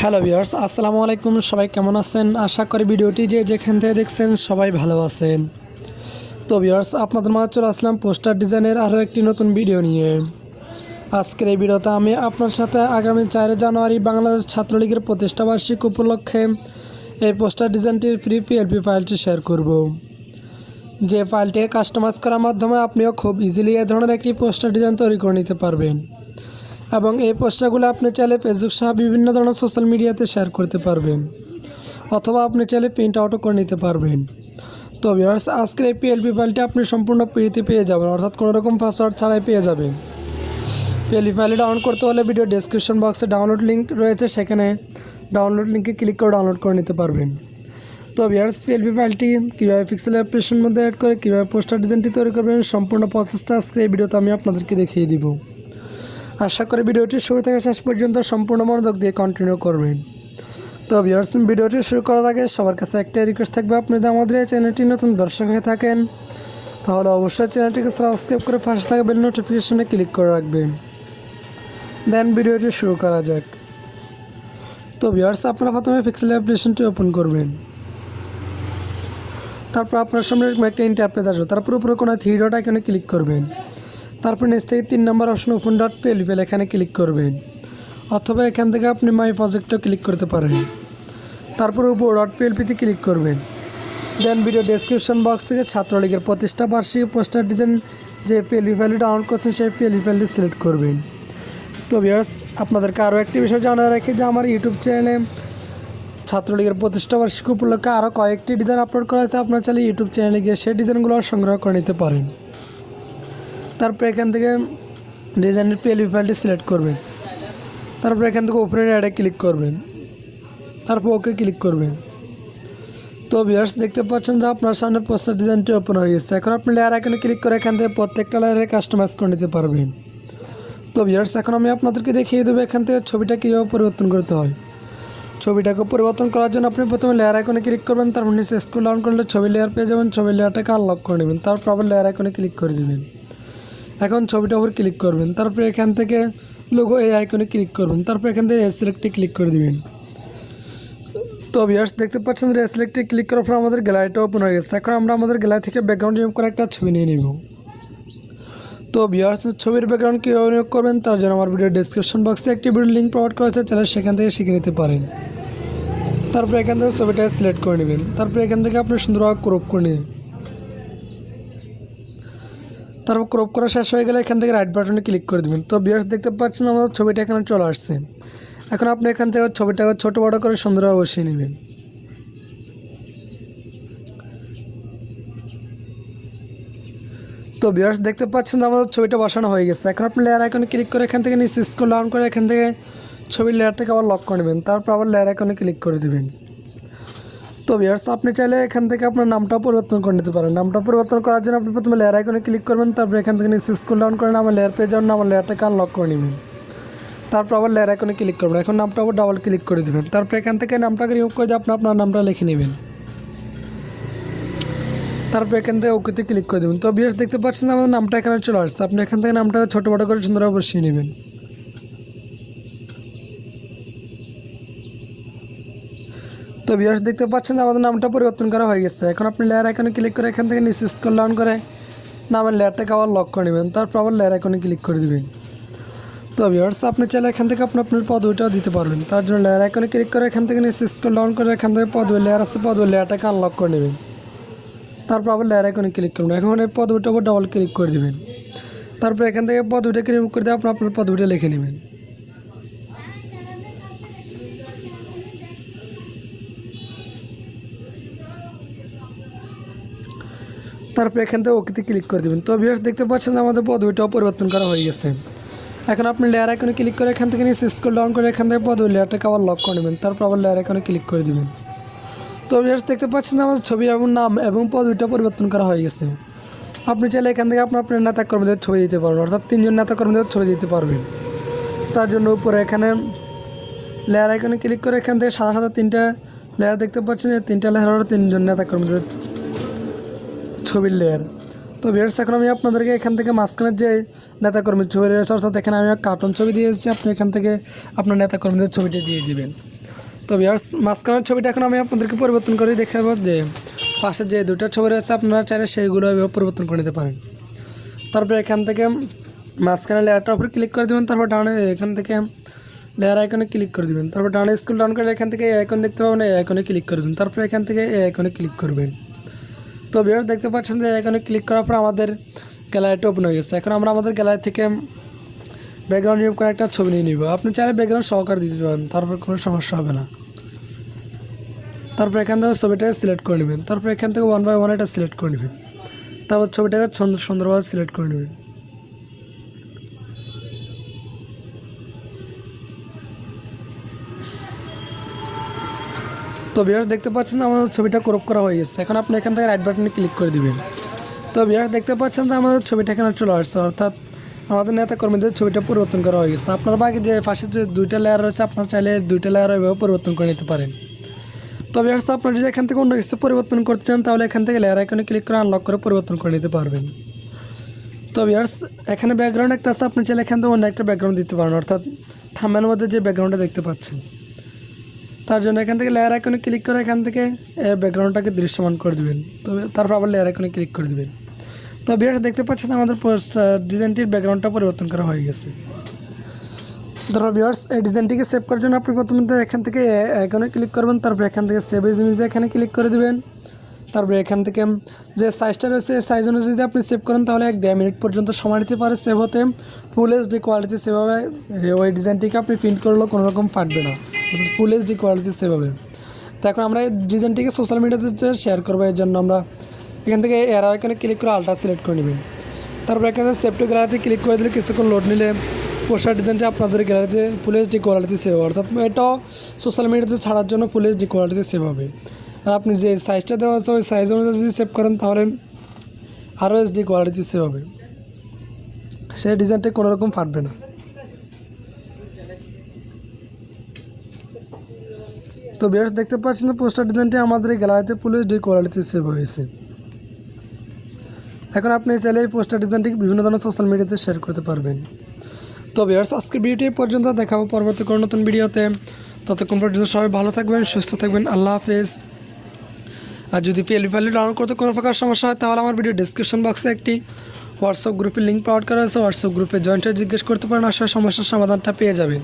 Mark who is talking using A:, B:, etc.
A: Hello viewers, আসসালামু আলাইকুম। সবাই কেমন আছেন? আশা করি ভিডিওটি যে যেখান থেকে দেখছেন সবাই ভালো আছেন। তো ভিউয়ার্স, আপনাদের মাঝে চলে আসলাম পোস্টার ডিজাইনের আরও একটি নতুন ভিডিও নিয়ে। আজকের এই ভিডিওতে আমি আপনার সাথে আগামী চার জানুয়ারি বাংলাদেশ ছাত্রলীগের প্রতিষ্ঠা বার্ষিক উপলক্ষে এই পোস্টার ডিজাইনটির ফ্রি পিএলপি ফাইলটি শেয়ার করব। যে ফাইলটি কাস্টমাইজ করার মাধ্যমে আপনিও খুব ইজিলি এ ধরনের একটি পোস্টার ডিজাইন তৈরি করে নিতে পারবেন। এবং এই পোস্টারগুলো আপনি চাইলে ফেসবুক সহ বিভিন্ন ধরনের সোশ্যাল মিডিয়াতে শেয়ার করতে পারবেন, অথবা আপনি চাইলে প্রিন্ট আউটও করে নিতে পারবেন। তো ভিউয়ার্স আজকের এই পিএলপি ফাইলটি আপনি সম্পূর্ণ ফ্রিতে পেয়ে যাবেন, অর্থাৎ কোনো রকম পাসওয়ার্ড ছাড়াই পেয়ে যাবেন। পিএলপি ফাইলটি ডাউনলোড করতে হলে ভিডিও ডেসক্রিপশন বক্সে ডাউনলোড লিঙ্ক রয়েছে, সেখানে ডাউনলোড লিঙ্কে ক্লিক করে ডাউনলোড করে নিতে পারবেন। তো ভিউয়ার্স পিএলপি ফাইলটি কীভাবে পিক্সেল অ্যাপ্লিকেশন মধ্যে অ্যাড করে, কীভাবে পোস্টার ডিজাইনটি তৈরি করবেন, সম্পূর্ণ প্রসেসটা আজকে এই ভিডিওতে আমি আপনাদেরকে দেখিয়ে দিব। আশা করি ভিডিওটি শুরু থেকে শেষ পর্যন্ত সম্পূর্ণ মনোযোগ দিয়ে কন্টিনিউ করবেন। তো ভিউয়ার্স ভিডিওটি শুরু করার আগে সবার কাছে একটাই রিকোয়েস্ট থাকবে, আপনি যদি আমাদের এই চ্যানেলটি নতুন দর্শক হয়ে থাকেন, তাহলে অবশ্যই চ্যানেলটিকে সাবস্ক্রাইব করে পাশে থাকা বেল নোটিফিকেশনে ক্লিক করে রাখবেন। দেন ভিডিওটি শুরু করা যাক। তো ভিউয়ার্স আপনারা প্রথমে পিক্সেল অ্যাপ্লিকেশনটি ওপেন করবেন। তারপর আপনার সামনে একটা ইন্টারপ্রেস আসবে। তারপর উপরে কোনো থ্রি ডট ক্লিক করবেন। তারপর নিচ থেকে তিন নম্বর অপশন ওপেন ডট পেল পেলিপেল এখানে ক্লিক করবেন। অথবা এখান থেকে আপনি মাই প্রজেক্টও ক্লিক করতে পারেন। তারপর উপর ডট পিএলপিতে ক্লিক করবেন। দেন ভিডিও ডেসক্রিপশন বক্স থেকে ছাত্রলীগের প্রতিষ্ঠা বার্ষিক পোস্টার ডিজাইন যে পিএলপি ফাইলটি ডাউনলোড করছেন, সেই পিএলপি ফাইলটি সিলেক্ট করবেন। তো ভিউয়ার্স আপনাদেরকে আরও একটি বিষয় জানা রাখি যে আমার ইউটিউব চ্যানেলে ছাত্রলীগের প্রতিষ্ঠা বার্ষিক উপলক্ষে আরও কয়েকটি ডিজাইন আপলোড করা হয়েছে। আপনার চাইলে ইউটিউব চ্যানেলে গিয়ে সেই ডিজাইনগুলো সংগ্রহ করে নিতে পারেন। তারপর এখান থেকে ডিজাইনের পিএলপি ফাইলটি সিলেক্ট করবেন। তারপর এখান থেকে ওপেনের অ্যাডে ক্লিক করবেন। তারপর ওকে ক্লিক করবেন। তো ভিউয়ার্স দেখতে পাচ্ছেন যে আপনার সামনে পোস্টার ডিজাইনটি ওপেন হয়ে গেছে। এখন আপনি লেয়ার এখানে ক্লিক করে এখান থেকে প্রত্যেকটা লেয়ারে কাস্টমাইজ করে নিতে পারবেন। তো ভিউয়ার্স এখন আমি আপনাদেরকে দেখিয়ে দেবো এখান থেকে ছবিটা কীভাবে পরিবর্তন করতে হয়। ছবিটাকে পরিবর্তন করার জন্য আপনি প্রথমে লেয়ার আইকনে ক্লিক করবেন, তারপর নিচে স্কুল ডাউন করলে ছবি লেয়ার পেয়ে যাবেন, ছবি লেয়ারটাকে আনলক করে নেবেন, তারপর আবার লেয়ার আইকনে ক্লিক করে দেবেন। এখন ছবিটার উপর ক্লিক করবেন, তারপর এখান থেকে লোগো এই আইকনে ক্লিক করবেন, তারপর এখান থেকে সিলেক্টে ক্লিক করে দিবেন। তো ভিউয়ার্স দেখতে পাচ্ছেন যে সিলেক্টে ক্লিক করার পর আমাদের গ্যালারিটা ওপেন হয়ে গেছে। এখন আমরা আমাদের গ্যালারি থেকে ব্যাকগ্রাউন্ড রিমুভ করে একটা ছবি নিয়ে নিব। তো ভিউয়ার্স ছবির ব্যাকগ্রাউন্ড কীভাবে নিয়োগ করবেন, তার জন্য আমার ভিডিও ডিসক্রিপশন বক্সে একটি ভিডিও লিঙ্ক প্রোভাইড করা হয়েছে চাইলে সেখান থেকে শিখে নিতে পারেন। তারপর এখান থেকে ছবিটা সিলেক্ট করে নেবেন। তারপর এখান থেকে আপনি সুন্দরভাবে ক্রপ করে নেবেন। তারপর ক্রপ করা শেষ হয়ে গেলে এখান থেকে রাইট বাটনে ক্লিক করে দেবেন। তো বিয়ার্স দেখতে পাচ্ছেন আমাদের ছবিটা এখানে চলে আসছে। এখন আপনি এখান থেকে ছবিটাকে ছোটো বড়ো করে সুন্দরভাবে বসিয়ে নেবেন। তো বিয়ার্স দেখতে পাচ্ছেন যে আমাদের ছবিটা বসানো হয়ে গেছে। এখন আপনি লেয়ার আইকনে ক্লিক করে এখান থেকে নিচে স্কুল ডাউন করে এখান থেকে ছবির লেয়ারটাকে আবার লক করে নেবেন। তারপর আবার লেয়ার আইকনে ক্লিক করে দেবেন। তো ভিউয়ার্স আপনি চাইলে এখান থেকে আপনার নামটাও পরিবর্তন করে নিতে পারেন। নামটা পরিবর্তন করার জন্য আপনি প্রথমে লেয়ার আইকনে ক্লিক করবেন, তারপর এখান থেকে নিচে স্কুল ডাউন করেন আমার লেয়ার পেয়ে যাবেন আমার লেয়ারটাকে আনলক করে নেবেন। তারপর আবার লেয়ার আইকনে ক্লিক করবেন। এখন নামটা আবার ডাবল ক্লিক করে দেবেন। তারপর এখান থেকে নামটাকে রিমুভ করে দিয়ে আপনি আপনার নামটা লিখে নেবেন। তারপর এখান থেকে ওকেতে ক্লিক করে দেবেন। তো ভিউয়ার্স দেখতে পাচ্ছেন আমাদের নামটা এখানে চলে আসছে। আপনি এখান থেকে নামটা ছোটো বড়ো করে সুন্দরভাবে বসিয়ে নেবেন। তো ভিউয়ার্স দেখতে পাচ্ছেন আমাদের নামটা পরিবর্তন করা হয়ে গেছে। এখন আপনি লেয়ার আইকনে ক্লিক করে এখান থেকে নিচে স্ক্রল ডাউন করে নামের লেয়ারটাকে আবার লক করে নেবেন। তারপর আবার লেয়ার আইকনে ক্লিক করে দেবেন। তো ভিউয়ার্স আপনি চাইলে এখান থেকে আপনি আপনার পদবিটাও দিতে পারবেন। তার জন্য লেয়ার আইকনে ক্লিক করে এখান থেকে নিচে স্ক্রল ডাউন করে এখান থেকে পদবি লেয়ার আছে, পদবি লেয়ারটাকে আনলক করে নেবেন। তারপর আবার লেয়ার আইকনে ক্লিক করবেন এখন এই পদবিটার উপর ডাবল ক্লিক করে দেবেন। তারপর এখান থেকে পদবিটাকে রিমুভ করে দিয়ে আপনি আপনার পদবিটা লিখে নেবেন। তারপর এখান থেকে ওকেতে ক্লিক করে দেবেন। তো ভিউয়ার্স দেখতে পাচ্ছেন যে আমাদের পদবিটাও পরিবর্তন করা হয়ে গেছে। এখন আপনি লেয়ার আইকনে ক্লিক করে এখান থেকে নিচে স্ক্রল ডাউন করে এখান থেকে পদবি লেয়ারটাকে আবার লক করে নেবেন। তারপর আবার লেয়ার আইকনে ক্লিক করে দেবেন। তো ভিউয়ার্স দেখতে পাচ্ছেন আমাদের ছবি এবং নাম এবং পদবিটা পরিবর্তন করা হয়ে গেছে। আপনি চাইলে এখান থেকে আপনার আপনার নেতা কর্মীদের ছবি দিতে পারবেন, অর্থাৎ তিনজন নেতা কর্মীদের ছবি দিতে পারবেন। তার জন্য উপরে এখানে লেয়ার আইকনে ক্লিক করে এখান থেকে সাদা সাদা তিনটা লেয়ার দেখতে পাচ্ছেন তিনটা লেয়ার হলো তিনজন নেতা কর্মীদের ছবির লেয়ার তো ভিউয়ার্স এখন আমি আপনাদেরকে এখান থেকে মাঝখানের যে নেতাকর্মীর ছবি রয়েছে, অর্থাৎ এখানে আমি কার্টুন ছবি দিয়েছি আপনি এখান থেকে আপনার নেতাকর্মীদের ছবিটা দিয়ে দিবেন। তো ভিউয়ার্স মাঝখানের ছবিটা এখন আমি আপনাদেরকে পরিবর্তন করে দেখাবো যে পাশে যে দুটো ছবি রয়েছে, আপনারা চাইলে সেইগুলো পরিবর্তন করে নিতে পারেন। তারপরে এখান থেকে মাঝখানে লেয়ারটার উপর ক্লিক করে দেবেন, তারপর ডানে এখান থেকে লেয়ার আইকনে ক্লিক করে দেবেন। তারপর ডানে স্কুল ডাউন করে এখান থেকে আইকন দেখতে পাবেন এই আইকনে ক্লিক করে দেবেন। তারপর এখান থেকে এই আইকনে ক্লিক করবেন। তো ভিউয়ার্স দেখতে পাচ্ছেন যে এখানে ক্লিক করার পর আমাদের গ্যালারিটা ওপেন হয়ে গেছে। এখন আমরা আমাদের গ্যালারি থেকে ব্যাকগ্রাউন্ড রিমুভ করে একটা ছবি নিয়ে নিব। আপনি চাইলে ব্যাকগ্রাউন্ড সহকারে দিতে পারেন, তারপর কোনো সমস্যা হবে না। তারপর এখান থেকে ছবিটাকে সিলেক্ট করে নেবেন। তারপর এখান থেকে ওয়ান বাই ওয়ান এটা সিলেক্ট করে নেবেন। তারপর ছবিটাকে সুন্দর সুন্দরভাবে সিলেক্ট করে নেবেন। তো বিয়ার্স দেখতে পাচ্ছেন আমাদের ছবিটা ক্রপ করা হয়ে গেছে। এখন আপনি এখান থেকে রাইট বাটনে ক্লিক করে দিবেন। তো বিয়ার্স দেখতে পাচ্ছেন যে আমাদের ছবিটা এখানে চলে আসছে, অর্থাৎ আমাদের নেতা কর্মীদের ছবিটা পরিবর্তন করা হয়ে গেছে। আপনার বাকি যে পাশে যে দুইটা লেয়ার রয়েছে, আপনার চাইলে দুইটা লেয়ার এভাবে পরিবর্তন করে নিতে পারেন। তবে বিয়ার্স আপনার যদি এখান থেকে অন্য কিছু পরিবর্তন করতে চান, তাহলে এখান থেকে লেয়ার আইকনে ক্লিক করে আনলক করে পরিবর্তন করে নিতে পারবেন। তো বিয়ার্স এখানে ব্যাকগ্রাউন্ড একটা আছে, আপনি চাইলে এখান থেকে অন্য একটা ব্যাকগ্রাউন্ড দিতে পারেন, অর্থাৎ থামের মধ্যে যে ব্যাকগ্রাউন্ডটা দেখতে পাচ্ছেন। তার জন্য এখান থেকে লেয়ার আইকনে ক্লিক করে এখান থেকে ব্যাকগ্রাউন্ডটাকে দৃশ্যমান করে দেবেন। তবে তারপর আবার লেয়ার আইকনে ক্লিক করে দেবেন। তো বিয়ার্স দেখতে পাচ্ছেন আমাদের ডিজাইনটির ব্যাকগ্রাউন্ডটা পরিবর্তন করা হয়ে গেছে। ধরো ভিউয়ার্স এই ডিজাইনটিকে সেভ করার জন্য আপনি প্রথমে তো এখান থেকে এখানে ক্লিক করবেন, তারপর এখান থেকে সেভ এজ ইমেজে এখানে ক্লিক করে দেবেন। তারপরে এখান থেকে যে সাইজটা রয়েছে সাইজ অনুযায়ী যদি আপনি সেভ করেন, তাহলে এক দেড় মিনিট পর্যন্ত সময় নিতে পারে সেভ হতে। ফুল এইচডি কোয়ালিটি সেভ হবে। ওই ডিজাইনটিকে আপনি প্রিন্ট করলেও কোনো রকম ফাটবে না। ফুল এইচডি কোয়ালিটি সেভ হবে। তো এখন আমরা এই ডিজাইনটিকে সোশ্যাল মিডিয়াতে শেয়ার করব, এর জন্য আমরা এখান থেকে এরা এখানে ক্লিক করে আলট্রা সিলেক্ট করে নেবেন। তারপর এখানে সেফটি গ্যালারিতে ক্লিক করে দিলে কিছুক্ষণ লোড নিলে পোস্টার ডিজাইনটা আপনাদের গ্যালারিতে ফুল এইচডি কোয়ালিটি সেভ হবে। অর্থাৎ এটাও সোশ্যাল মিডিয়াতে ছাড়ার জন্য ফুল এইচডি কোয়ালিটি সেভ হবে। আর আপনি যে সাইজটা দেওয়া আছে, ওই সাইজ অনুযায়ী যদি সেভ করেন, তাহলে আরও এইচডি কোয়ালিটি সেভ হবে। সেই ডিজাইনটা কোনো রকম ফাটবে না। তো বেশ দেখতে পাচ্ছেন, পোস্টার ডিজাইনটি আমাদের গ্যালারিতে ফুল এইচডি কোয়ালিটি সেভ হয়েছে। এখন আপনি চাইলে এই পোস্টার ডিজাইনটি বিভিন্ন ধরনের সোশ্যাল মিডিয়াতে শেয়ার করতে পারবেন। তো ভিউয়ার্স আজকের ভিডিওটি পর্যন্ত দেখাবো পরবর্তী কোনো নতুন ভিডিওতে ততক্ষণ পর্যন্ত সবাই ভালো থাকবেন, সুস্থ থাকবেন, আল্লাহ হাফেজ। আর যদি পিএলপি ফাইল ডাউনলোড করতে কোনো প্রকার সমস্যা হয়, তাহলে আমার ভিডিও ডিসক্রিপশন বক্সে একটি হোয়াটসঅ্যাপ গ্রুপের লিঙ্ক পাওয়ার করা হয়েছে হোয়াটসঅ্যাপ গ্রুপে জয়েন্টে জিজ্ঞেস করতে পারেন আসার সমস্যার সমাধানটা পেয়ে যাবেন।